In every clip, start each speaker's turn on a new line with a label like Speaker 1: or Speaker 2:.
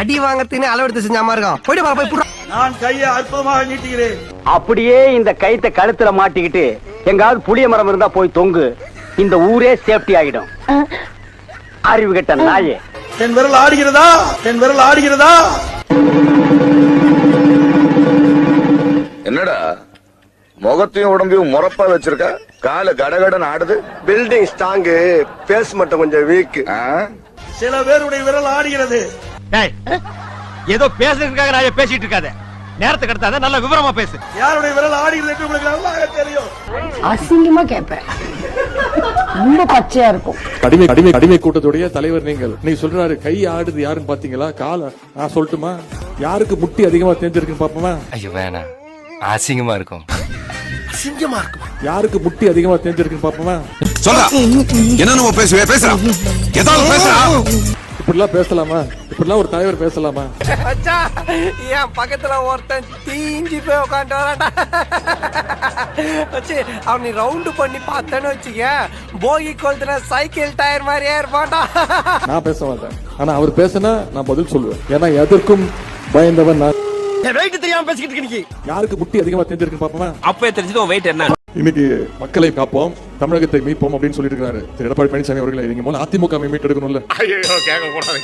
Speaker 1: அடி வாங்கறதுக்கு அளவெடுத்து செஞ்சாம இருக்கும் போயிட்டு பாரு போய்
Speaker 2: நான் கைய அற்பமாக நீட்டுகிறேன்
Speaker 1: அப்படியே இந்த கைத்தை கழுத்துல மாட்டிக்கிட்டு எங்காவது புளிய மரம் இருந்தா போய் தொங்கு இந்த ஊரே சேஃப்டி ஆகிடும் அறிவு கெட்ட நாயே
Speaker 2: என் விரல் ஆடுகிறதா என் விரல் ஆடுகிறதா
Speaker 3: என்னடா முகத்தையும் உடம்பையும் முறப்பா வச்சிருக்க கால கடகடன் ஆடுது பில்டிங் ஸ்ட்ராங்கு பேஸ் மட்டும் கொஞ்சம் வீக்
Speaker 2: சில பேருடைய விரல் ஆடுகிறது
Speaker 1: ஏதோ பேசுறதுக்காக நான் பேசிட்டு இருக்காத நேரத்தை கடத்தாத நல்ல விவரமா பேசு
Speaker 2: யாருடைய விரல் ஆடிக்கிறது என்று உங்களுக்கு நல்லாவே தெரியும்
Speaker 4: அசிங்கமா கேட்பேன் ரொம்ப பச்சையா இருக்கும்
Speaker 5: கடிமை கடிமை கடிமை கூட்டத்துடைய தலைவர் நீங்கள் நீ சொல்றாரு கை ஆடுது யாருன்னு பாத்தீங்களா கால நான் சொல்லட்டுமா யாருக்கு முட்டி அதிகமா தெரிஞ்சிருக்குன்னு பாப்போமா
Speaker 6: ஐயோ வேணா அசிங்கமா இருக்கும்
Speaker 4: அசிங்கமா இருக்கும்
Speaker 5: யாருக்கு முட்டி அதிகமா தெரிஞ்சிருக்குன்னு பாப்போமா
Speaker 7: சொல்றா என்ன நம்ம பேசுவேன் பேசுறா ஏதாவது பேசுறா
Speaker 5: இப்படிலாம் பேசலாமா இப்படிலாம் ஒரு தலைவர் பேசலாமா
Speaker 8: அச்சா என் பக்கத்துல ஒருத்தன் தீஞ்சு போய் உட்காந்து வச்சு அவனை ரவுண்டு பண்ணி பார்த்தேன்னு வச்சுக்க போகி கொளுத்துன சைக்கிள் டயர் மாதிரியே இருப்பான்டா
Speaker 5: நான் பேச மாட்டேன் ஆனா அவர் பேசுனா நான் பதில் சொல்லுவேன் ஏன்னா எதற்கும் பயந்தவன்
Speaker 1: நான் வெயிட் தெரியாம பேசிக்கிட்டு இருக்கீங்க
Speaker 5: யாருக்கு முட்டி அதிகமா தெரிஞ்சிருக்கு பாப்பா
Speaker 1: அப்பவே தெரிஞ்சது வெயிட் என்ன
Speaker 5: இன்னைக்கு மக்களை காப்போம் தமிழகத்தை மீட்போம் அப்படின்னு சொல்லிட்டு இருக்காரு எடப்பாடி பழனிசாமி அவர்களை நீங்க முதல்ல அதிமுக மீட்டெடுக்கணும்ல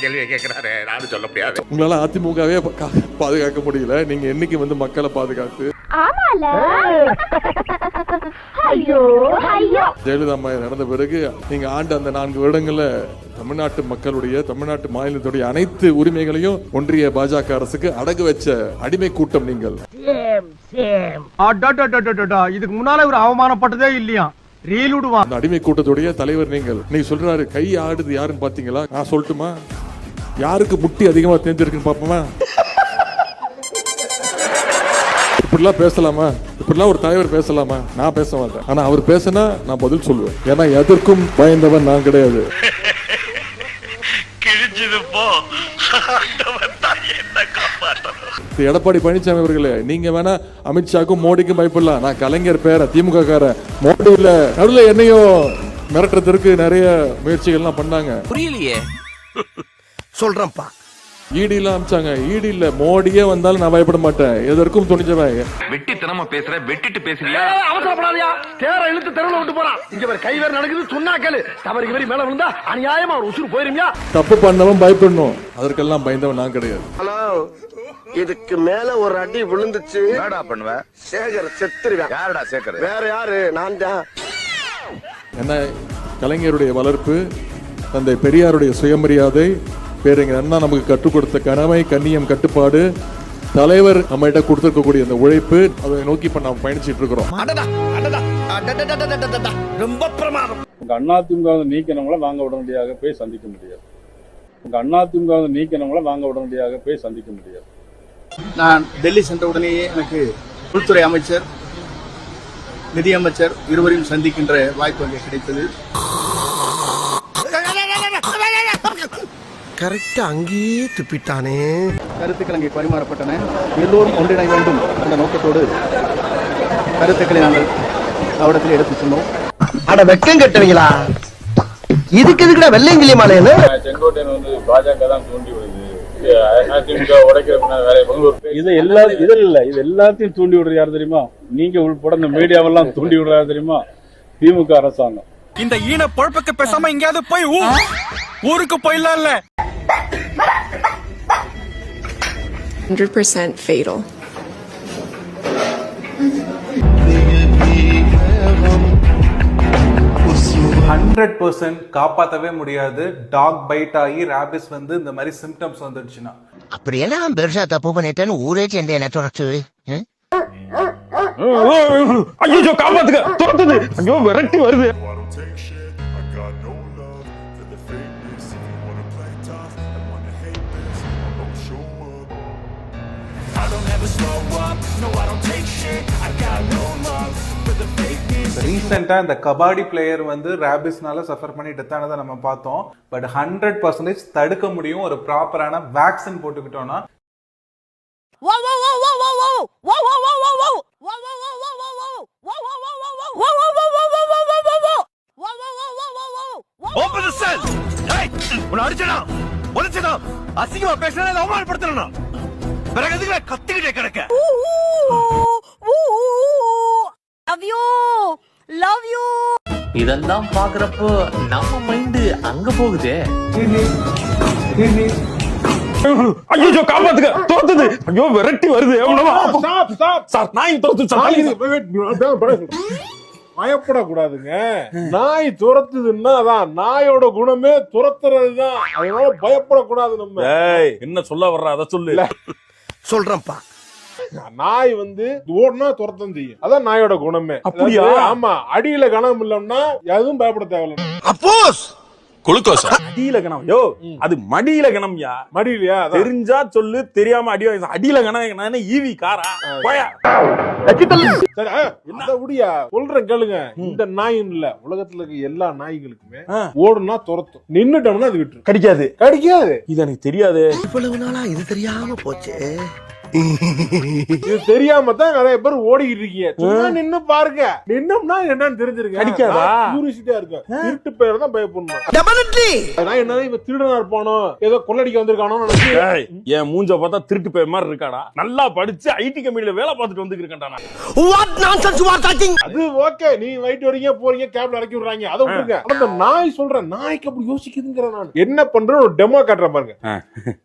Speaker 7: கேள்வியை சொல்ல முடியாது
Speaker 5: உங்களால அதிமுகவே பாதுகாக்க முடியல நீங்க என்னைக்கு வந்து மக்களை பாதுகாத்து
Speaker 4: ஜெயலலிதா
Speaker 5: அம்மா நடந்த பிறகு நீங்க ஆண்ட அந்த நான்கு வருடங்கள்ல தமிழ்நாட்டு மக்களுடைய தமிழ்நாட்டு மாநிலத்துடைய அனைத்து உரிமைகளையும் ஒன்றிய பாஜக அரசுக்கு அடகு வச்ச அடிமை கூட்டம் நீங்கள்
Speaker 1: இதுக்கு முன்னால ஒரு அவமானப்பட்டதே இல்லையா
Speaker 5: அந்த அடிமை கூட்டத்துடைய தலைவர் நீங்கள் நீங்க சொல்றாரு கை ஆடுது யாருன்னு பாத்தீங்களா நான் சொல்லட்டுமா யாருக்கு முட்டி அதிகமா தெரிஞ்சிருக்குன்னு பாப்போமா இப்படிலாம் பேசலாமா இப்படிலாம் ஒரு தலைவர் பேசலாமா நான் பேச மாட்டேன் ஆனா அவர் பேசினா நான் பதில் சொல்லுவேன் ஏன்னா எதற்கும் பயந்தவன் நான் கிடையாது எடப்பாடி பழனிசாமி அவர்களே நீங்க வேணா அமித்ஷாக்கும் மோடிக்கும் பயப்படலாம் நான் கலைஞர் பேர திமுக கார இல்ல நடுல என்னையும் மிரட்டுறதுக்கு நிறைய முயற்சிகள்லாம் பண்ணாங்க
Speaker 1: புரியலையே சொல்றேன்ப்பா
Speaker 5: ஈடிலாம் அமிச்சாங்க ஈடி இல்ல மோடியே வந்தாலும் நான் பயப்பட மாட்டேன் எதற்கும் துணிஞ்சவன்
Speaker 6: வெட்டித்தனமா பேசுற வெட்டிட்டு பேசுறியா
Speaker 1: அவசரப்படாதயா தேர இழுத்து தெருவில் விட்டு போறான் இங்க ஒரு கை வேறு நடக்குது சொன்னா கேளு தவறு இவரி மேல விழுந்தா அநியாயமா ஒரு உசுறு போயிருமியா
Speaker 5: தப்பு பண்ணவன் பயப்படணும் அதற்கெல்லாம் பயந்தவன் நான் கிடையாது
Speaker 9: ஹலோ இதுக்கு மேல ஒரு அடி விழுந்துச்சு என்னடா பண்ணுவ சேகர் செத்துருவேன் யாரடா சேகர் வேற யாரு நான் தான்
Speaker 5: என்ன கலைஞருடைய வளர்ப்பு தந்தை பெரியாருடைய சுயமரியாதை பேருங்க அண்ணா நமக்கு கற்றுக் கொடுத்த கடமை கண்ணியம் கட்டுப்பாடு தலைவர் நம்ம கிட்ட கொடுத்துருக்கக்கூடிய அந்த உழைப்பு அதை நோக்கி இப்ப நாம் பயணிச்சுட்டு இருக்கிறோம்
Speaker 1: ரொம்ப பிரமாதம்
Speaker 5: அண்ணா திமுக நீக்கணும்ல வாங்க உடனடியாக போய் சந்திக்க முடியாது உங்க அண்ணா திமுக நீக்கணும்ல வாங்க உடனடியாக போய் சந்திக்க முடியாது
Speaker 1: நான் டெல்லி சென்ற உடனேயே எனக்கு உள்துறை அமைச்சர் நிதியமைச்சர் இருவரையும் சந்திக்கின்ற வாய்ப்பு அங்கே கிடைத்தது கரெக்டாக அங்கே துப்பிட்டானே
Speaker 5: கருத்துக்கள் அங்கே பரிமாறப்பட்டன எல்லோரும் ஒன்றிணை வேண்டும் அந்த நோக்கத்தோடு கருத்துக்களை நாங்கள் அவடத்தில் எடுத்து சொன்னோம்
Speaker 1: அட வெக்கம் கட்டுவீங்களா இதுக்கு எதுக்குடா வெள்ளையங்கிலி மாலைன்னு
Speaker 9: செங்கோட்டையன் வந்து பாஜக தூண்டி விடுது
Speaker 5: இது எல்லா இதில் இல்ல இது எல்லாத்தையும் தூண்டி விடுறது யார் தெரியுமா நீங்க உள்பட இந்த மீடியாவெல்லாம் தூண்டி விடுறாரு தெரியுமா திமுக அரசாங்கம்
Speaker 1: இந்த ஈன பொழப்புக்கு பேசாம எங்கேயாவது போய் ஊருக்கு போயிடலாம் இல்ல
Speaker 10: 100% fatal.
Speaker 5: ஹண்ட்ரட் பர்சன்ட் காப்பாற்றவே முடியாது டாக் பைட் ஆகி ரேபிஸ் வந்து இந்த மாதிரி சிம்டம்ஸ் வந்துடுச்சுன்னா
Speaker 1: அப்படி எல்லாம் பெருசா தப்பு பண்ணிட்டேன்னு ஊரே சேர்ந்து என்ன தொடர்ச்சி ஐயோ காப்பாத்துக்க தொடர்ந்து ஐயோ விரட்டி வருது
Speaker 5: ரீசெண்டாக இந்த கபாடி பிளேயர் வந்து ரேபிஸ்னால சஃபர் பண்ணி டெத் நம்ம பார்த்தோம் பட் ஹண்ட்ரட் பர்சன்டேஜ் தடுக்க முடியும் ஒரு ப்ராப்பரான வேக்சின் போட்டுக்கிட்டோம்னா
Speaker 1: உன்னை அடிச்சனா உதச்சனா அசிங்கமா பேசினா அவமானப்படுத்தணும் பிறகு கத்திக்கிட்டே கிடக்க
Speaker 6: இதெல்லாம் பாக்குறப்போ நம்ம மைண்டு அங்க போகுதே
Speaker 1: ஐயோ தோத்துது ஐயோ விரட்டி வருது
Speaker 5: நாய் பயப்படக்கூடாதுங்க நாய் துரத்துதுன்னா அதான் நாயோட குணமே துரத்துறதுதான் அதனால பயப்படக்கூடாது நம்ம
Speaker 7: என்ன சொல்ல வர்ற அதை சொல்லு
Speaker 1: சொல்றேன்ப்பா
Speaker 5: நாய் வந்து ஓடுனா துரத்தம் செய்யும் அதான் நாயோட குணமே அப்படியா ஆமா அடியில கணம் இல்லைன்னா எதுவும் பயப்பட தேவையில்ல
Speaker 1: அப்போஸ் குளுக்கோசம் அடியில கணம் யோ அது மடியில கணம்யா மடியிலயா தெரிஞ்சா சொல்லு தெரியாம அடி வாங்கி அடியில கணம் நான் ஈவி காரா போயா
Speaker 5: உடியா சொல்ற கேளுங்க இந்த நாயின் இல்ல உலகத்துல இருக்க எல்லா நாய்களுக்குமே ஓடுனா துரத்தும் நின்னுட்டோம்னா அது விட்டுரும் கடிக்காது கடிக்காது
Speaker 1: இது எனக்கு தெரியாது
Speaker 6: இவ்வளவு நாளா இது தெரியாம போச்சு
Speaker 5: இது தெரியாம தான் நிறைய பேர் ஓடிக்கிட்டு இருக்கீங்க சும்மா நின்னு பாருங்க நின்னோம்னா என்னன்னு தெரிஞ்சிருக்கு அடிக்காதா கியூரியாசிட்டியா இருக்கு திருட்டு பேர் தான் பயப்படணும் டெபினெட்லி நான் என்ன இவன் திருடனா இருப்பானோ ஏதோ கொள்ளடிக்க வந்திருக்கானோ நினைச்சு
Speaker 7: என் மூஞ்ச பார்த்தா திருட்டு பேர் மாதிரி இருக்காடா நல்லா படிச்சு ஐடி கம்பெனில வேலை பார்த்துட்டு வந்துருக்கேன்டா
Speaker 1: what nonsense you are talking
Speaker 5: அது ஓகே நீ வைட் வரீங்க போறீங்க கேப்ல அடக்கி விடுறாங்க அத விட்டுருங்க அந்த நாய் சொல்றேன் நாய்க்கு அப்படி யோசிக்குதுங்கற நான் என்ன பண்றேன் ஒரு டெமோ காட்டுறேன் பாருங்க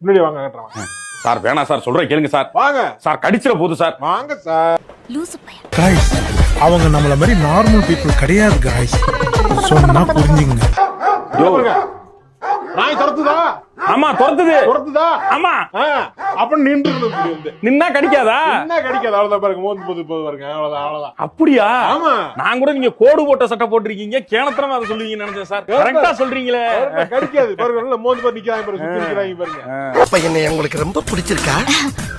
Speaker 5: முன்னாடி வாங்க காட்டுறேன்
Speaker 7: சார் வேணாம் சார் சொல்றேன் கேளுங்க சார் வாங்க சார் கடிச்சிட போகுது சார்
Speaker 5: வாங்க சார்
Speaker 1: காய்ஸ் அவங்க நம்மள மாதிரி நார்மல் பீப்புள் கிடையாது காய்ஸ் சொன்னா புரிஞ்சுங்க
Speaker 5: நாய் தரதுடா
Speaker 1: ஆமா துரத்துது துரத்துதா ஆமா
Speaker 5: அப்ப நின்று
Speaker 1: நின்னா கடிக்காதா
Speaker 5: நின்னா கடிக்காது அவ்வளவுதான் பாருங்க மோந்து போது போது பாருங்க அவ்வளவுதான் அவ்வளவுதான் அப்படியா ஆமா
Speaker 1: நான் கூட நீங்க கோடு போட்ட சட்டை போட்டிருக்கீங்க கேனத்தனமா அதை சொல்லுவீங்க நினைச்சேன் சார் கரெக்டா சொல்றீங்களே
Speaker 5: கடிக்காது பாருங்க மோந்து போது நிக்கிறாங்க பாருங்க நிக்கிறாங்க பாருங்க
Speaker 1: அப்ப என்ன உங்களுக்கு ரொம்ப பிடிச்சிருக்கா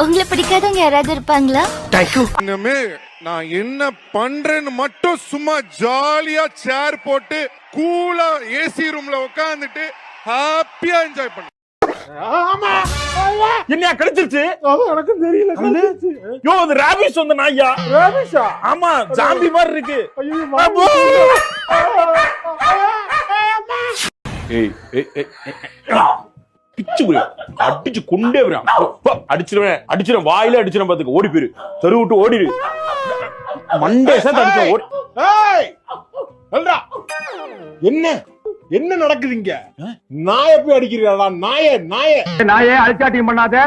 Speaker 4: உங்களை பிடிக்காதவங்க யாராவது இருப்பாங்களா
Speaker 1: தேங்க்யூ
Speaker 5: இன்னுமே நான் என்ன பண்றேன்னு மட்டும் சும்மா ஜாலியா சேர் போட்டு கூலா ஏசி ரூம்ல உட்காந்துட்டு ஹாப்பியா என்ஜாய் பண்ண
Speaker 1: ஆமா என்னையா கடிச்சிருச்சு எனக்கு தெரியல யோ அது ராபிஸ் வந்த நாயா ராபிஸா ஆமா ஜாம்பி மாதிரி இருக்கு
Speaker 7: அடிச்சு கொண்டே வரான் அடிச்சிருவேன் அடிச்சிருவேன் வாயில அடிச்சிருவேன் பாத்துக்க ஓடி போயிரு தெரு விட்டு ஓடிடு மண்டே தடிச்சு ஓடி
Speaker 5: என்ன என்ன நடக்குது இங்க நாய போய் அடிக்கிறீங்களா நாய நாய
Speaker 1: நாயே அழிச்சாட்டியம் பண்ணாத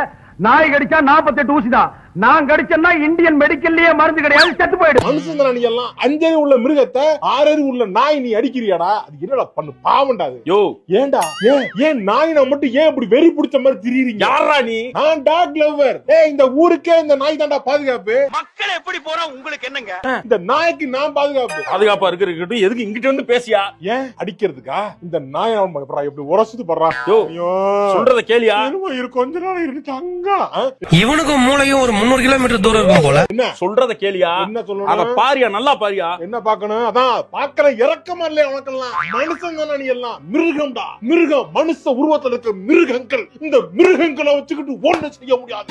Speaker 1: நாய் கடிச்சா நாற்பத்தி எட்டு ஊசிதான் நான் கடிச்சேன்னா இந்தியன் மெடிக்கல்லயே மருந்து கிடையாது செத்து போயிடும்
Speaker 5: மனுஷன் நீ எல்லாம் அஞ்சறி உள்ள மிருகத்தை ஆறறி உள்ள நாய் நீ அடிக்கிறியாடா அது என்னடா பண்ணு பாவண்டா யோ ஏன்டா ஏன் ஏன் நாய் நான் மட்டும் ஏன் இப்படி வெறி பிடிச்ச மாதிரி திரியறீங்க யாரா நீ நான் டாக் லவ்வர் ஏய் இந்த ஊருக்கே இந்த நாய் தாண்டா பாதுகாப்பு
Speaker 1: மக்கள் எப்படி போறா உங்களுக்கு என்னங்க
Speaker 5: இந்த நாய்க்கு நான் பாதுகாப்பு
Speaker 1: பாதுகாப்பா இருக்கட்டும் எதுக்கு இங்கிட்ட வந்து பேசியா
Speaker 5: ஏன் அடிக்கிறதுக்கா இந்த நாய் அவன் பண்றா எப்படி உரசுது பண்றா
Speaker 1: ஐயோ சொல்றத கேளியா
Speaker 5: கொஞ்ச நாள் இருந்துச்சு அங்க
Speaker 1: இவனுக்கும் மூளையும் ஒரு முந்நூறு கிலோமீட்டர் தூரம் இருக்கும் போல என்ன சொல்றத கேளியா என்ன சொல்லணும் அத பாரியா நல்லா பாரியா
Speaker 5: என்ன பாக்கணும் அதான் பாக்கற இறக்கமா இல்லையா உனக்கெல்லாம் மனுஷன் தானே நீ எல்லாம் மிருகம்டா மிருகம் மனுஷ உருவத்துல இருக்க மிருகங்கள் இந்த மிருகங்களை வச்சுக்கிட்டு ஒண்ணு செய்ய முடியாது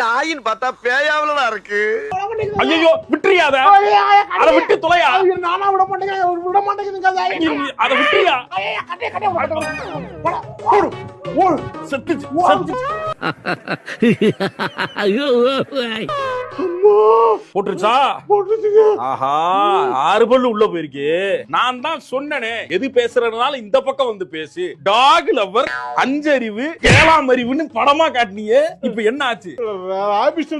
Speaker 1: நாயின் பார்த்தா பேயாவலடா இருக்கு ஐயோ விட்டுறியாத அத விட்டு துளையா
Speaker 4: நானா விட மாட்டேங்க விட மாட்டேங்குதுங்க
Speaker 1: அத விட்டுறியா ஓடு ஓடு செத்து செத்து போட்டுருச்சா ஆஹா ஆறு பல்லு உள்ள போயிருக்கு நான் தான் சொன்னனே எது பேசுறதுனால இந்த பக்கம் வந்து பேசு டாக் லவர் அஞ்சறிவு ஏழாம் அறிவுன்னு படமா காட்டினியே இப்ப என்ன ஆச்சு
Speaker 5: ஆபீஸ்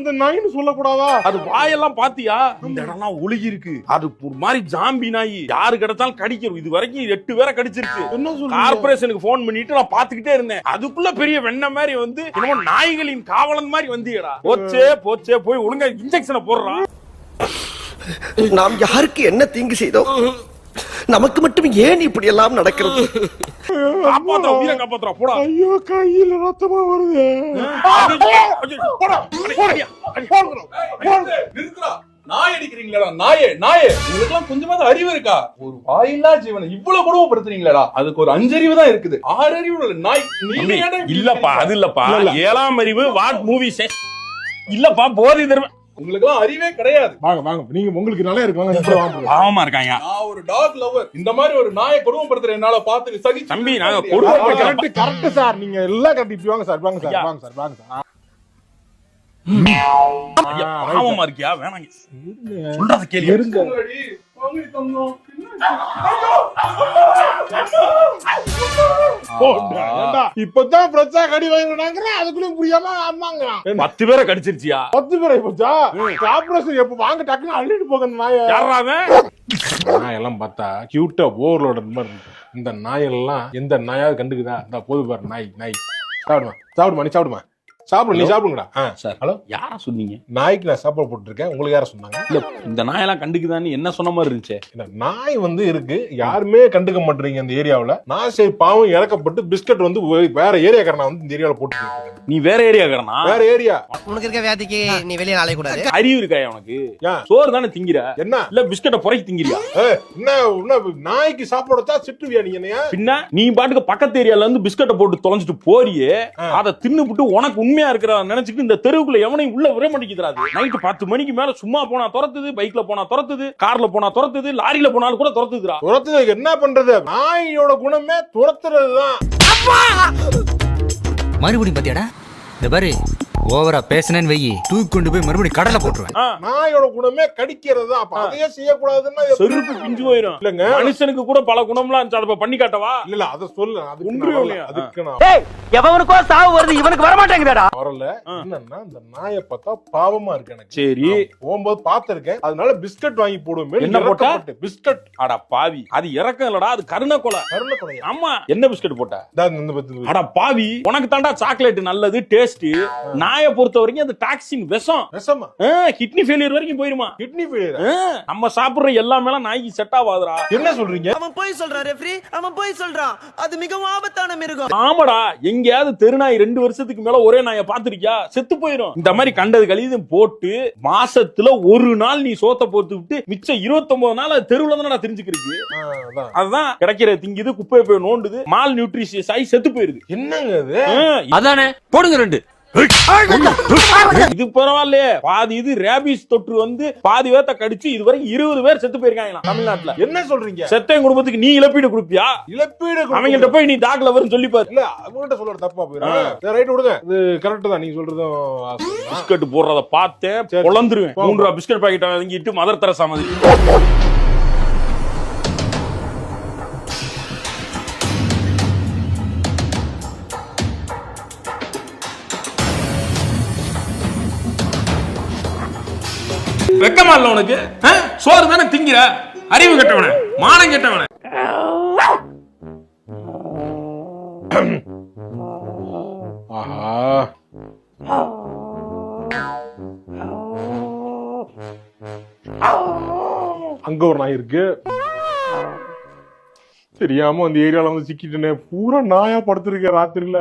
Speaker 5: சொல்லக்கூடாதா
Speaker 1: அது வாயெல்லாம் இடம்லாம் அது ஒரு மாதிரி ஜாம்பி கிடைச்சாலும் இது வரைக்கும் எட்டு பேரை
Speaker 5: கடிச்சிருக்கு
Speaker 1: பண்ணிட்டு நான் இருந்தேன் அதுக்குள்ள பெரிய மாதிரி வந்து நாய்களின் காவலன் மாதிரி வந்தீங்கடா போச்சே போச்சே போய் ஒழுங்கா இன்ஜெக்ஷனை போடுறான் நாம் யாருக்கு என்ன தீங்கு செய்தோம் நமக்கு மட்டும் ஏன் இப்படி எல்லாம் நடக்கிறது
Speaker 5: ஐயோ ரத்தமா வருது நாயே நாயே அறிவு இருக்கா ஒரு வாயில்லா ஜீவனை அதுக்கு ஒரு அஞ்சறிவு தான் இருக்குது
Speaker 1: இல்லப்பா அது இல்லப்பா ஏழாம் அறிவு வாட் மூவி இல்லப்பா போதை தருவேன்
Speaker 5: உங்களுக்கு எல்லாம் அறிவே கிடையாது வாங்க வாங்க நீங்க உங்களுக்கு நல்லா இருக்கு வாங்க
Speaker 1: பாவமா இருக்காங்க
Speaker 5: நான் ஒரு டாக் லவர் இந்த மாதிரி ஒரு நாயை கொடுமைப்படுத்துற என்னால பார்த்து சகி
Speaker 1: தம்பி நாங்க கொடுமை
Speaker 5: கரெக்ட் கரெக்ட் சார் நீங்க எல்லாம் கரெக்ட் வாங்க சார் வாங்க சார் வாங்க சார் வாங்க சார் பாவமா இருக்கியா இப்பதான் பிரச்சா கடி புரியாம
Speaker 1: பத்து பேரை கடிச்சிருச்சியா
Speaker 5: பத்து எப்ப வாங்க அள்ளிட்டு நாயெல்லாம் இந்த நாயெல்லாம் எந்த நாயாவது கண்டுக்குதா இந்த போது பாரு நாய் நாய் சாப்பிடுமா சாப்பிடுமா நீ சாப்பிடுமா சாப்பிடுங்க நீ சாப்பிடுங்கடா
Speaker 1: சார் ஹலோ யாரா சொன்னீங்க
Speaker 5: நாய்க்கு நான் சாப்பாடு போட்டுருக்கேன் உங்களுக்கு யாரை சொன்னாங்க
Speaker 1: இல்ல இந்த நாயெல்லாம் கண்டுக்குதான்னு என்ன சொன்ன மாதிரி இருந்துச்சு
Speaker 5: இல்ல நாய் வந்து இருக்கு யாருமே கண்டுக்க மாட்டீங்க அந்த ஏரியாவில் நான் சரி பாவம் இறக்கப்பட்டு பிஸ்கட் வந்து வேற ஏரியா ஏரியாக்காரனா வந்து இந்த ஏரியாவில் போட்டு
Speaker 1: நீ வேற ஏரியா ஏரியாக்காரனா
Speaker 5: வேற ஏரியா
Speaker 4: உனக்கு இருக்க வியாதிக்கு நீ வெளியே நாளை கூடாது
Speaker 1: அறிவு இருக்கா உனக்கு சோறு தானே திங்கிற என்ன இல்ல பிஸ்கட்டை புறக்கி திங்கிறியா
Speaker 5: என்ன நாய்க்கு சாப்பாடு தான் சிட்டுவியா நீ என்ன
Speaker 1: பின்ன நீ பாட்டுக்கு பக்கத்து ஏரியால இருந்து பிஸ்கட்டை போட்டு தொலைஞ்சிட்டு போறியே அதை தின்னுபிட்டு உனக்கு உண்மை எளிமையா இருக்கிற நினைச்சுட்டு இந்த தெருவுக்குள்ள எவனையும் உள்ள விட மாட்டேங்கிறாது நைட்டு பத்து மணிக்கு மேல சும்மா போனா துரத்துது பைக்ல போனா துரத்துது கார்ல போனா துரத்துது லாரியில போனாலும் கூட துரத்துதுரா
Speaker 5: துரத்துது என்ன பண்றது நாயோட குணமே துரத்துறதுதான்
Speaker 1: மறுபடியும் பாத்தியாடா இந்த பாரு ஓவரா பேசினேன்னு வெயி தூக்கி கொண்டு போய் மறுபடியும் கடலை போட்டுருவேன்
Speaker 5: நாயோட குணமே கடிக்கிறது அப்ப அதையே செய்யக்கூடாதுன்னா
Speaker 1: செருப்பு பிஞ்சு போயிடும் இல்லங்க மனுஷனுக்கு கூட பல குணம்லாம் இருந்துச்சு அதை பண்ணி காட்டவா
Speaker 5: இல்ல அத சொல்லு அது
Speaker 1: ஒன்று அதுக்கு நான் எவனுக்கோ சாவு வருது இவனுக்கு வர மாட்டேங்குதாடா
Speaker 5: வரல என்னன்னா இந்த நாயை பார்த்தா பாவமா இருக்கு எனக்கு சரி போகும்போது பார்த்திருக்கேன் அதனால பிஸ்கட் வாங்கி போடுவோம் என்ன போட்டா பிஸ்கட்
Speaker 1: அட பாவி அது இறக்கம் இல்லடா அது கருணை கொலை கருணை கொலை ஆமா என்ன பிஸ்கட் போட்டா அட பாவி உனக்கு தாண்டா சாக்லேட் நல்லது டேஸ்ட் நாயை பொறுத்த வரைக்கும் அந்த டாக்ஸின் விஷம் கிட்னி ஃபெயிலியர் வரைக்கும் போயிருமா
Speaker 5: கிட்னி ஃபெயிலியர்
Speaker 1: நம்ம சாப்பிடுற எல்லாமே நாய்க்கு செட் ஆகாதுடா என்ன சொல்றீங்க
Speaker 4: அவன் போய் சொல்றான் ரெஃப்ரி அவன் போய் சொல்றான் அது மிகவும் ஆபத்தான மிருகம்
Speaker 1: ஆமாடா எங்கேயாவது தெருநாய் ரெண்டு வருஷத்துக்கு மேல ஒரே நாயை பாத்திருக்கியா செத்து போயிடும் இந்த மாதிரி கண்டது கழிதும் போட்டு மாசத்துல ஒரு நாள் நீ சோத்த போட்டு விட்டு மிச்சம் இருபத்தொன்பது நாள் தெருவுல தான் தெரிஞ்சுக்கிறது அதுதான் கிடைக்கிற திங்குது குப்பையை போய் நோண்டுது மால் நியூட்ரிஷியஸ் ஆகி செத்து போயிடுது என்னங்க அதானே போடுங்க ரெண்டு இது பரவாயில்லையே பாதி இது ரேபிஸ் தொற்று வந்து பாதி பேர்த்த கடிச்சு இதுவரை இருபது பேர் செத்து போயிருக்காங்களா தமிழ்நாட்டுல என்ன சொல்றீங்க செத்த குடும்பத்துக்கு நீ இழப்பீடு கொடுப்பியா இழப்பீடு அவங்கள்ட்ட போய் நீ டாக் வரும் சொல்லி பாரு
Speaker 5: இல்ல அவங்கள்ட்ட சொல்ற தப்பா போயிடும் ரைட் விடுங்க இது கரெக்ட் தான் நீங்க சொல்றதும்
Speaker 1: பிஸ்கட் போடுறத பார்த்தேன் பொழந்துருவேன் மூன்று பிஸ்கட் பாக்கெட் வாங்கிட்டு மதர் தர சமதி வெக்கமா இல்ல உனக்கு சோறு தானே திங்கிற அறிவு கெட்டவன மானம் கெட்டவன
Speaker 5: அங்க ஒரு நாய் இருக்கு தெரியாம அந்த ஏரியால வந்து சிக்கிட்டேனே பூரா நாயா படுத்திருக்க ராத்திரில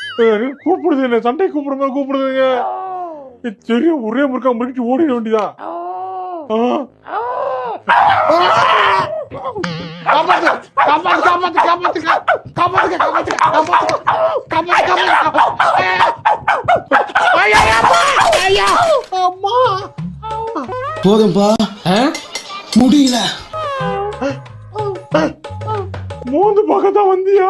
Speaker 5: கூப்பிடுது என்ன சண்டை கூப்பிடுற மாதிரி கூப்பிடுதுங்க சரியா ஒரே முறுக்கா முறுக்கிட்டு ஓடிட வேண்டியதா
Speaker 1: போதும்பா முடியல
Speaker 5: மூந்து பக்கத்தான் வந்தியா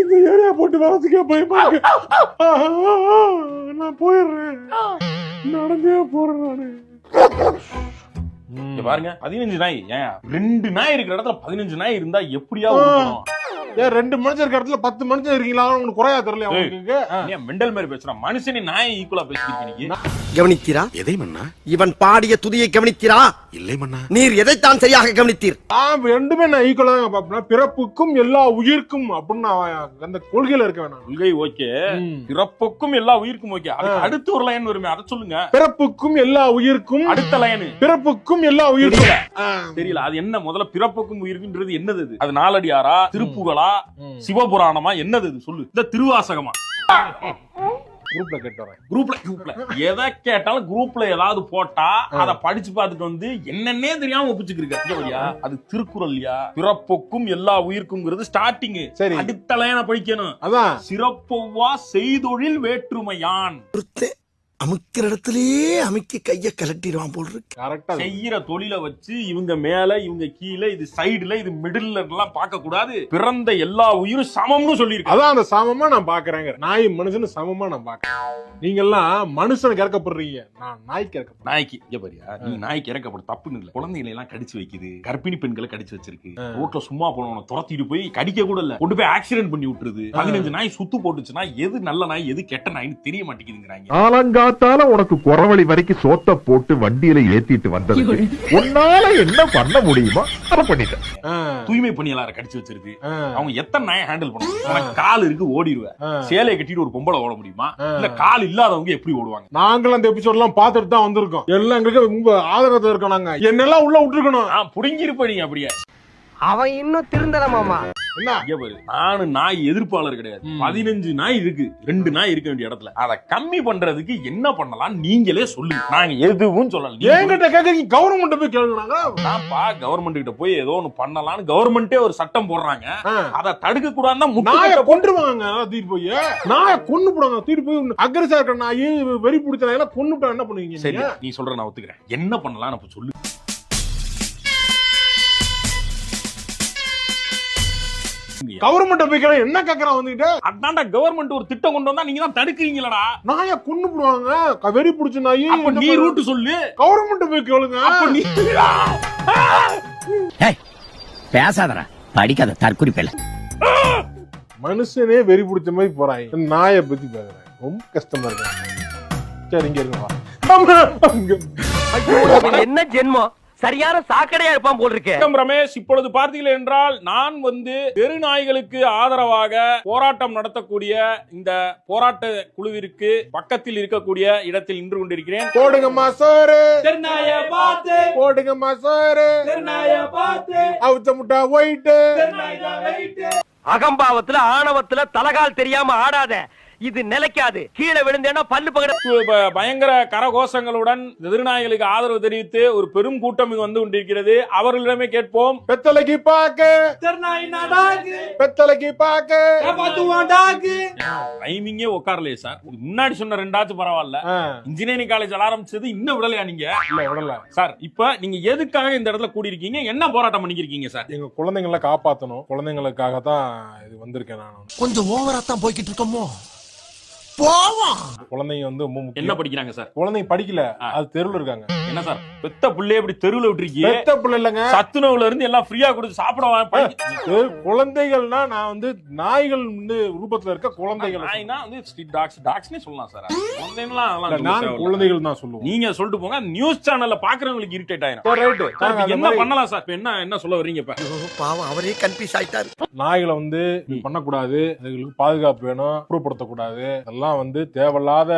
Speaker 5: இந்த ஏரியா போட்டு வரதுக்கே பயமா இருக்கு நான் போயிடுறேன் நடந்தே போறேன்
Speaker 1: நானு பாருங்க பதினஞ்சு நாய் ஏன் ரெண்டு நாய் இருக்கிற இடத்துல பதினஞ்சு நாய் இருந்தா எப்படியா
Speaker 5: ஏன் ரெண்டு மனுஷன் இருக்க இடத்துல பத்து மனுஷன் இருக்கீங்களா உங்களுக்கு குறையா தெரியல
Speaker 1: உங்களுக்கு மெண்டல் மாதிரி மனுஷனை நான் ஈக்குவலா கவனித்தீரா எதை இவன் பாடிய துதியை கவனித்தீரா இல்லை நீர் எதைத்தான் சரியாக கவனித்தீர்
Speaker 5: ரெண்டுமே நான் ஈக்குவலா பாப்பேன் பிறப்புக்கும் எல்லா உயிர்க்கும் அப்படின்னு அந்த கொள்கையில இருக்க வேணாம்
Speaker 1: கொள்கை ஓகே பிறப்புக்கும் எல்லா உயிர்க்கும் ஓகே அடுத்து ஒரு லைன் வருமே அதை சொல்லுங்க பிறப்புக்கும் எல்லா உயிர்க்கும் அடுத்த லைன் பிறப்புக்கும் எல்லா உயிர்க்கும் தெரியல அது என்ன முதல்ல பிறப்புக்கும் உயிருக்குன்றது என்னது அது நாலடியாரா திருப்புகளா மகாபாரதமா சிவபுராணமா என்னது இது சொல்லு இந்த திருவாசகமா குரூப்ல கேட்டுறேன் குரூப்ல குரூப்ல எதை கேட்டாலும் குரூப்ல ஏதாவது போட்டா அதை படிச்சு பார்த்துட்டு வந்து என்னன்னே தெரியாம ஒப்பிச்சுக்கிருக்கா அது திருக்குறள் திருக்குறள்யா பிறப்புக்கும் எல்லா உயிருக்கும்ங்கிறது ஸ்டார்டிங் சரி அடுத்த லைன படிக்கணும் அதான் சிறப்பொவ்வா செய்தொழில் வேற்றுமையான் அமைக்கிற இடத்துலயே அமைக்க கைய கலட்டிடுவான் போல் இருக்கு கரெக்டா செய்யற தொழிலை வச்சு இவங்க மேல இவங்க கீழே இது சைடுல இது மிடில் எல்லாம் பார்க்க கூடாது பிறந்த எல்லா உயிரும் சமம்னு சொல்லிருக்கு
Speaker 5: அதான் அந்த சமமா நான் பாக்குறேங்க நாய் மனுஷனு சமமா நான் பாக்குறேன் நீங்க எல்லாம் மனுஷன் இறக்கப்படுறீங்க நான் நாய்க்கு இறக்க
Speaker 1: நாய்க்கு இங்க பாரியா நீ நாய்க்கு இறக்கப்படும் தப்புன்னு இல்ல குழந்தைகளை எல்லாம் கடிச்சு வைக்குது கர்ப்பிணி பெண்களை கடிச்சு வச்சிருக்கு ரோட்ல சும்மா போனவன துரத்திட்டு போய் கடிக்க கூட இல்ல கொண்டு போய் ஆக்சிடென்ட் பண்ணி விட்டுருது பதினஞ்சு நாய் சுத்து போட்டுச்சுன்னா எது நல்ல நாய் எது கெட்ட நாய்னு தெரிய மாட்டேங்குதுங்கிறாங்க
Speaker 5: காத்தால உனக்கு குறவழி வரைக்கும் சோத்த போட்டு வண்டியில ஏத்திட்டு வந்தது உன்னால என்ன பண்ண முடியுமோ அதை பண்ணிட்டேன்
Speaker 1: தூய்மை பணியாளர் கடிச்சு வச்சிருக்கு அவங்க எத்தனை நாயை ஹேண்டில் பண்ணுவாங்க கால் இருக்கு ஓடிடுவேன் சேலையை கட்டிட்டு ஒரு பொம்பளை ஓட முடியுமா இல்ல கால் இல்லாதவங்க எப்படி ஓடுவாங்க
Speaker 5: நாங்களும் அந்த எபிசோட் எல்லாம் பாத்துட்டு தான் வந்திருக்கோம் எல்லாம் எங்களுக்கு உங்க ஆதரவத்தை இருக்கோம் நாங்க என்னெல்லாம் உள்ள விட்டுருக்கணும்
Speaker 1: புடுங்கிருப்ப நீங்க அப்படியே
Speaker 4: அவன் இன்னும் திருந்தல மாமா
Speaker 1: நானு நாய் எதிர்ப்பாளர் கிடையாது பதினஞ்சு நாய் இருக்கு ரெண்டு நாய் இருக்க வேண்டிய இடத்துல அதை கம்மி பண்றதுக்கு என்ன பண்ணலாம் நீங்களே சொல்லுங்க நாங்க எதுவும் சொல்லலாம்
Speaker 5: என்கிட்ட கேட்கறீங்க கவர்மெண்ட் போய் கேளுங்க
Speaker 1: நான்ப்பா கவர்மெண்ட் கிட்ட போய் ஏதோ ஒண்ணு பண்ணலாம்னு கவர்மெண்டே ஒரு சட்டம் போடுறாங்க அதை தடுக்க கூடாதுன்னா
Speaker 5: நாயை கொண்டுருவாங்க தீர் போய் நாயை கொண்டு போடுவாங்க தீட்டு போய் அக்ரஸா இருக்க நாய் வெறி பிடிச்ச நாயெல்லாம் கொண்டுட்டா என்ன பண்ணுவீங்க
Speaker 1: சரி நீ சொல்ற நான் ஒத்துக்கிறேன் என்ன பண்ணலாம் நம்ம சொல்லு
Speaker 5: கவர்மெண்ட் போய் என்ன கேக்குறான் வந்துட்டு
Speaker 1: அதான்டா கவர்மெண்ட் ஒரு திட்டம் கொண்டு வந்தா நீங்க தான் தடுக்குறீங்களடா
Speaker 5: நாய கொண்டு போடுவாங்க வெறி புடிச்ச நாய்
Speaker 1: நீ ரூட் சொல்லு
Speaker 5: கவர்மெண்ட் போய் கேளுங்க
Speaker 1: பேசாதடா படிக்காத தற்குறி பேல
Speaker 5: மனுஷனே வெறி பிடிச்ச மாதிரி போறாங்க நாயை பத்தி பேசுறேன் ரொம்ப கஷ்டமா இருக்கு சரி இங்க
Speaker 1: இருக்கு என்ன ஜென்மம் சரியான சாக்கடையா இருப்பான் போல் இருக்கு ரமேஷ் இப்பொழுது பார்த்தீர்கள் என்றால் நான் வந்து தெருநாய்களுக்கு ஆதரவாக போராட்டம் நடத்தக்கூடிய இந்த போராட்ட குழுவிற்கு பக்கத்தில் இருக்கக்கூடிய இடத்தில் நின்று கொண்டிருக்கிறேன்
Speaker 5: போடுங்க மசோரு
Speaker 4: தெருநாய பார்த்து
Speaker 5: போடுங்க மசோரு
Speaker 4: தெருநாய பார்த்து
Speaker 5: அவுச்ச முட்டா ஒயிட்டு
Speaker 1: அகம்பாவத்துல ஆணவத்துல தலகால் தெரியாம ஆடாத இது நிலைக்காது கீழே விழுந்தேன்னா பல்லு பகட பயங்கர கரகோஷங்களுடன் எதிர்நாயகளுக்கு ஆதரவு தெரிவித்து ஒரு பெரும் கூட்டம் இங்கு வந்து கொண்டிருக்கிறது அவர்களிடமே கேட்போம்
Speaker 5: பெத்தலைக்கு பாக்க பெத்தலைக்கு பாக்க
Speaker 1: டைமிங்கே உட்காரலையே சார் முன்னாடி சொன்ன ரெண்டாச்சும் பரவாயில்ல இன்ஜினியரிங் காலேஜ் ஆரம்பிச்சது இன்னும் விடலையா நீங்க விடல சார் இப்ப நீங்க எதுக்காக இந்த இடத்துல கூடியிருக்கீங்க என்ன போராட்டம் பண்ணிக்கிருக்கீங்க சார்
Speaker 5: எங்க குழந்தைங்களை காப்பாத்தணும் குழந்தைங்களுக்காக தான் இது வந்திருக்கேன் நான்
Speaker 1: கொஞ்சம் ஓவரா தான் போய்கிட்டு இருக்கோமோ
Speaker 5: குழந்தைங்க வந்து ரொம்ப
Speaker 1: என்ன படிக்கிறாங்க சார்
Speaker 5: குழந்தைங்க படிக்கல அது தெருவில் இருக்காங்க
Speaker 1: என்ன சார் பெத்த பிள்ளைய இப்படி தெருவில் விட்டுருக்கீங்க
Speaker 5: பெத்த பிள்ளை இல்லைங்க
Speaker 1: சத்துணவுல இருந்து எல்லாம் ஃப்ரீயா கொடுத்து சாப்பிட
Speaker 5: குழந்தைகள்னா நான் வந்து நாய்கள் வந்து ரூபத்துல இருக்க குழந்தைகள்
Speaker 1: நாய்னா வந்து ஸ்ட்ரீட் டாக்ஸ் டாக்ஸ்னே சொல்லலாம் சார் குழந்தைங்களாம்
Speaker 5: குழந்தைகள் தான் சொல்லுவோம்
Speaker 1: நீங்க சொல்லிட்டு போங்க நியூஸ் சேனல்ல பாக்குறவங்களுக்கு இரிட்டேட்
Speaker 5: ஆயிரும்
Speaker 1: என்ன பண்ணலாம் சார் இப்ப என்ன என்ன சொல்ல வர்றீங்க இப்ப
Speaker 4: பாவம் அவரே கன்ஃபியூஸ் ஆயிட்டாரு
Speaker 5: நாய்களை வந்து பண்ணக்கூடாது அதுகளுக்கு பாதுகாப்பு வேணும் அப்புறப்படுத்தக்கூடாது அதெல்லாம் எல்லாம் வந்து தேவையில்லாத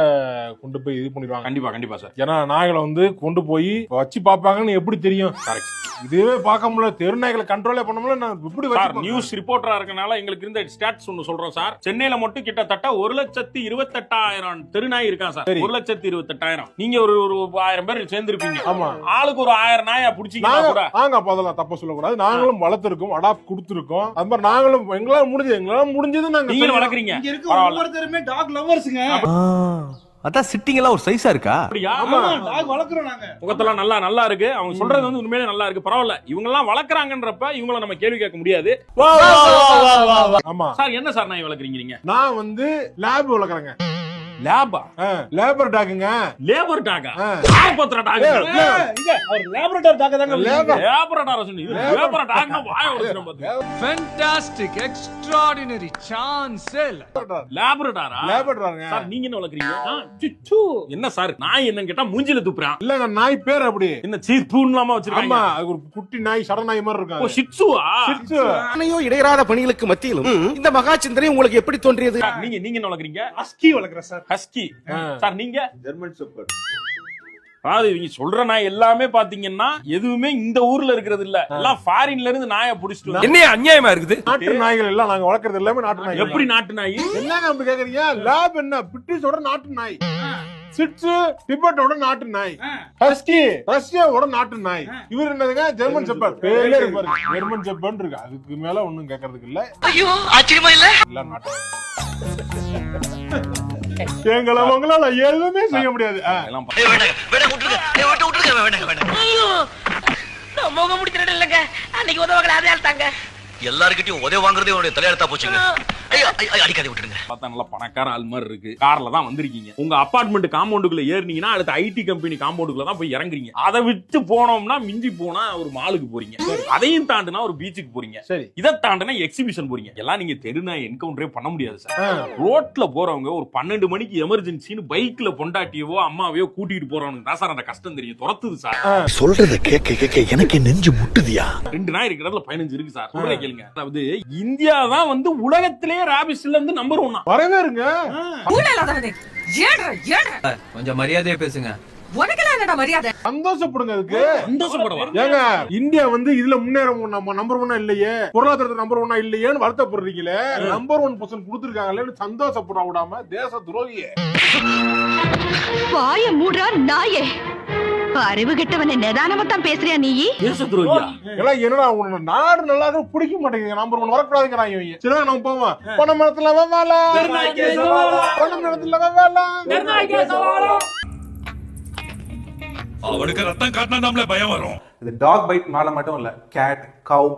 Speaker 5: கொண்டு போய் இது பண்ணிடுவாங்க
Speaker 1: கண்டிப்பா கண்டிப்பா சார்
Speaker 5: ஏன்னா நாய்களை வந்து கொண்டு போய் வச்சு பார்ப்பாங்கன்னு எப்படி தெரியும் கரெக்ட் இதுவே பார்க்க முடியல தெரு நாய்களை கண்ட்ரோலே பண்ண முடியல நான் இப்படி
Speaker 1: சார் நியூஸ் ரிப்போர்ட்டரா இருக்கனால எங்களுக்கு இருந்த ஸ்டாட்ஸ் ஒன்று சொல்றோம் சார் சென்னையில மட்டும் கிட்டத்தட்ட ஒரு லட்சத்தி இருபத்தெட்டாயிரம் தெருநாய் இருக்கான் சார் ஒரு லட்சத்தி இருபத்தெட்டாயிரம் நீங்க ஒரு ஒரு ஆயிரம் பேர் சேர்ந்துருப்பீங்க ஆமா ஆளுக்கு ஒரு ஆயிரம் நாயா பிடிச்சிங்க
Speaker 5: கூட நாங்க அதெல்லாம் தப்ப சொல்லக்கூடாது நாங்களும் வளர்த்துருக்கோம் அடாப்ட் கொடுத்துருக்கோம் அது மாதிரி நாங்களும் எங்களால முடிஞ்சது எங்களால முடிஞ்சது நாங்க
Speaker 1: நீங்க வளர்க்குறீங்க
Speaker 4: ஒவ்வொருத்தருமே டாக் லவ்வர்ஸ்ங்க
Speaker 1: அதான் சிட்டிங் எல்லாம் ஒரு சைஸா இருக்கா
Speaker 4: ஆமா டாக் வளர்க்குறோம் நாங்க
Speaker 1: முகத்தெல்லாம் நல்லா நல்லா இருக்கு அவங்க சொல்றது வந்து உண்மையிலே நல்லா இருக்கு பரவாயில்ல இவங்க எல்லாம் வளர்க்குறாங்கன்றப்ப இவங்கள நம்ம கேள்வி கேட்க முடியாது ஆமா சார் என்ன சார் நான் வளர்க்குறீங்க
Speaker 5: நான் வந்து லேப் வளர்க்குறேங்க லேபா லேபர் டாக்குங்க
Speaker 1: லேபர் டாக்கா ஆஸ்பத்திரி டாக்கு இங்க
Speaker 4: அவர் லேபரட்டரி டாக்கா தாங்க
Speaker 1: லேபர் லேபரட்டார சொன்னீங்க லேபர் டாக்னா வாய உடைச்சிரும் பாத்து ஃபேன்டாஸ்டிக் எக்ஸ்ட்ராடினரி சான்ஸ் இல்ல லேபரட்டாரா லேபரட்டாரங்க சார் நீங்க என்ன வளக்குறீங்க சிச்சு என்ன சார் நாய் என்னன்னு கேட்டா மூஞ்சில துப்புறான்
Speaker 5: இல்லங்க நாய் பேர் அப்படி
Speaker 1: என்ன சீத்தூன்லாமா வச்சிருக்காங்க
Speaker 5: ஆமா ஒரு குட்டி நாய் சட நாய் மாதிரி இருக்காங்க ஓ ஷிட்சுவா ஷிட்சு
Speaker 1: அனையோ இடையராத பணிகளுக்கு மத்தியிலும் இந்த மகா சிந்தனை உங்களுக்கு எப்படி தோன்றியது நீங்க நீங்க என்ன வளக்குறீங்க அஸ்கி வளக்குறேன் சார் ஹஸ்கி சார் நீங்க
Speaker 9: ஜெர்மன் ஷெப்பர்ட்
Speaker 1: அதாவது இவங்க சொல்ற நாய் எல்லாமே பாத்தீங்கன்னா எதுவுமே இந்த ஊர்ல இருக்கிறது இல்ல எல்லாம் ஃபாரின்ல இருந்து நாயை புடிச்சிட்டு என்ன அநியாயமா இருக்குது
Speaker 5: நாட்டு நாய்கள் எல்லாம் நாங்க வளர்க்கறது எல்லாமே நாட்டு நாய்
Speaker 1: எப்படி நாட்டு நாய்
Speaker 5: என்னங்க அப்படி கேக்குறீங்க லேப் என்ன பிரிட்டிஷோட நாட்டு நாய் சிட்ஸ் டிபெட்டோட நாட்டு நாய் ஹஸ்கி ரஷ்யாவோட நாட்டு நாய் இவர் என்னதுங்க ஜெர்மன் செப்பர் பேரே இருப்பாரு ஜெர்மன் செப்பர்னு இருக்கு அதுக்கு மேல ஒண்ணும் கேக்குறதுக்கு இல்ல
Speaker 4: ஐயோ ஆச்சரியமா இல்ல இல்ல நாட்டு
Speaker 5: எங்களை உங்களால எதுவுமே செய்ய முடியாது
Speaker 4: முகம் முடிச்சிடல இல்லங்க அன்னைக்கு உதவங்களை அதே ஆள் தாங்க
Speaker 1: எல்லாருக்கிட்டையும் உதவி வாங்குறதே உன்னுடைய தலையெழுத்தா போச்சுங்க பார்த்தா நல்லா பணக்கார மாதிரி இருக்கு கார்ல தான் வந்திருக்கீங்க உங்க காம்பவுண்டுக்குள்ள ஏறினீங்கன்னா ஐடி கம்பெனி போய் இறங்குறீங்க அதை போனோம்னா மிஞ்சி போனா ஒரு மாலுக்கு போறீங்க அதையும் ஒரு பீச்சுக்கு போறீங்க சரி இதை எக்ஸிபிஷன் போறீங்க எல்லாம் நீங்க தெருனா என்கவுண்டரே பண்ண முடியாது சார் ரோட்ல போறவங்க ஒரு பன்னெண்டு மணிக்கு பைக்ல பொண்டாட்டியவோ அம்மாவையோ கூட்டிட்டு தான் சார் அந்த கஷ்டம் தெரியும் சார் எனக்கு நெஞ்சு முட்டுதியா ரெண்டு பதினஞ்சு இருக்கு சார் கேளுங்க அதாவது இந்தியா தான் வந்து உலகத்திலேயே சார் ஆபீஸ்ல இருந்து நம்பர் ஒன்னா வரவே இருங்க கொஞ்சம் மரியாதையா பேசுங்க
Speaker 4: உனக்கெல்லாம்
Speaker 1: என்னடா
Speaker 5: ஏங்க இந்தியா வந்து இதுல முன்னேறவும் நம்ம நம்பர் ஒன்னா இல்லையே பொருளாதாரத்துல நம்பர் ஒன்னா இல்லையேன்னு வருத்தப்படுறீங்களே நம்பர் ஒன் பர்சன் கொடுத்துருக்காங்களேன்னு சந்தோஷப்பட விடாம தேச துரோகியே
Speaker 4: வாய மூடா நாயே அறிவு கெட்டவனை நிதானமா தான் பேசுறியா நீ
Speaker 1: தேச துரோகியா
Speaker 5: எல்லாம் என்னடா உன்ன நாடு நல்லா தான் பிடிக்க மாட்டேங்குது நம்பர் ஒன் வரக்கூடாதுங்கிறான் இவங்க சரி நம்ம போவோம் பணம் இடத்துல வேலை பணம் இடத்துல
Speaker 1: அவனுக்கு ரத்தம் காட்டினா நம்மள பயம் வரும் இந்த டாக் பைட்னால மட்டும் இல்லை cat cow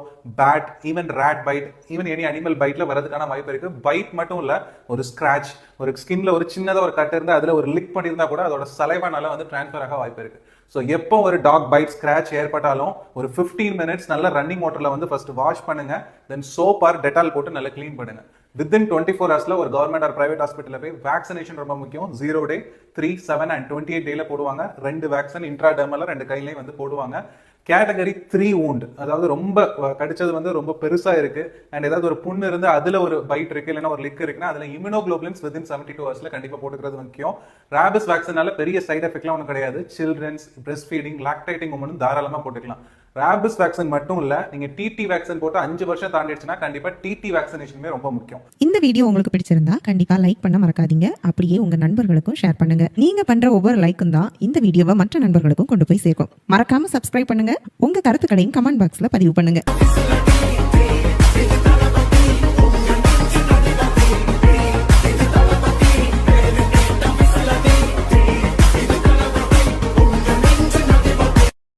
Speaker 1: bat even rat bite even any animal பைட்டில் வரதுக்கான வாய்ப்பு இருக்குது பைட் மட்டும் இல்லை ஒரு ஸ்க்ராச் ஒரு ஸ்கின்ல ஒரு சின்னதாக ஒரு கட் இருந்தால் அதில் ஒரு லிக் பண்ணியிருந்தா கூட அதோட சலைவானால வந்து டிரான்ஸ்ஃபர் ஆக வாய்ப்பு இருக்குது ஸோ எப்போ ஒரு டாக் பைட் ஸ்க்ராச் ஏற்பட்டாலும் ஒரு ஃபிஃப்டீன் மினிட்ஸ் நல்லா ரன்னிங் வாட்டரில் வந்து ஃபர்ஸ்ட் வாஷ் பண்ணுங்கள் தென் சோப் ஆர் டெட்டால் போட்டு நல்லா க்ளீன் பண்ணுங்கள் வித்தின் டுவெண்ட்டி ஃபோர் ஹவர்ஸில் ஒரு கவர்மெண்ட் ஆர் பிரைவேட் ஹாஸ்பிட்டலில் போய் வேக்சினேஷன் ரொம்ப முக்கியம் zero day three seven and twenty eight டேல போடுவாங்க ரெண்டு வேக்சின் இன்ட்ராடர்மில் ரெண்டு கையிலையும் வந்து போடுவாங்க கேட்டகரி த்ரீ ஊண்ட் அதாவது ரொம்ப கடிச்சது வந்து ரொம்ப பெருசா இருக்கு அண்ட் ஏதாவது ஒரு புண்ணு இருந்து அதுல ஒரு பைட் இருக்கு இல்லைன்னா ஒரு லிக் இருக்குன்னா அதுல இம்யூனோக்ளோபின்ஸ் வித்தின் செவன்டி டூ ஹவர்ஸ்ல கண்டிப்பா போட்டுக்கிறது முக்கியம் ரேபிஸ் வேக்சினால பெரிய சைட் எஃபெக்ட்லாம் ஒன்றும் கிடையாது சில்ட்ரன்ஸ் பிரெஸ்ட் ஃபீடிங் லாக்டைட்டிங் உமனும் தாராளமா போட்டுக்கலாம் ரேபிஸ் வேக்சின் மட்டும் இல்ல நீங்க டிடி வேக்சின் போட்டு அஞ்சு வருஷம் தாண்டிடுச்சுன்னா கண்டிப்பா டிடி வேக்சினேஷனுமே ரொம்ப முக்கியம் இந்த வீடியோ உங்களுக்கு பிடிச்சிருந்தா கண்டிப்பா லைக் பண்ண மறக்காதீங்க அப்படியே உங்க நண்பர்களுக்கும் ஷேர் பண்ணுங்க நீங்க பண்ற ஒவ்வொரு லைக்கும் தான் இந்த வீடியோவை மற்ற நண்பர்களுக்கும் கொண்டு போய் சேர்க்கும் மறக்காம சப்ஸ்கிரைப் பண்ணுங்க உங்க கருத்துக்களையும் கமெண்ட் பாக்ஸ்ல பதிவு பண்ணுங்க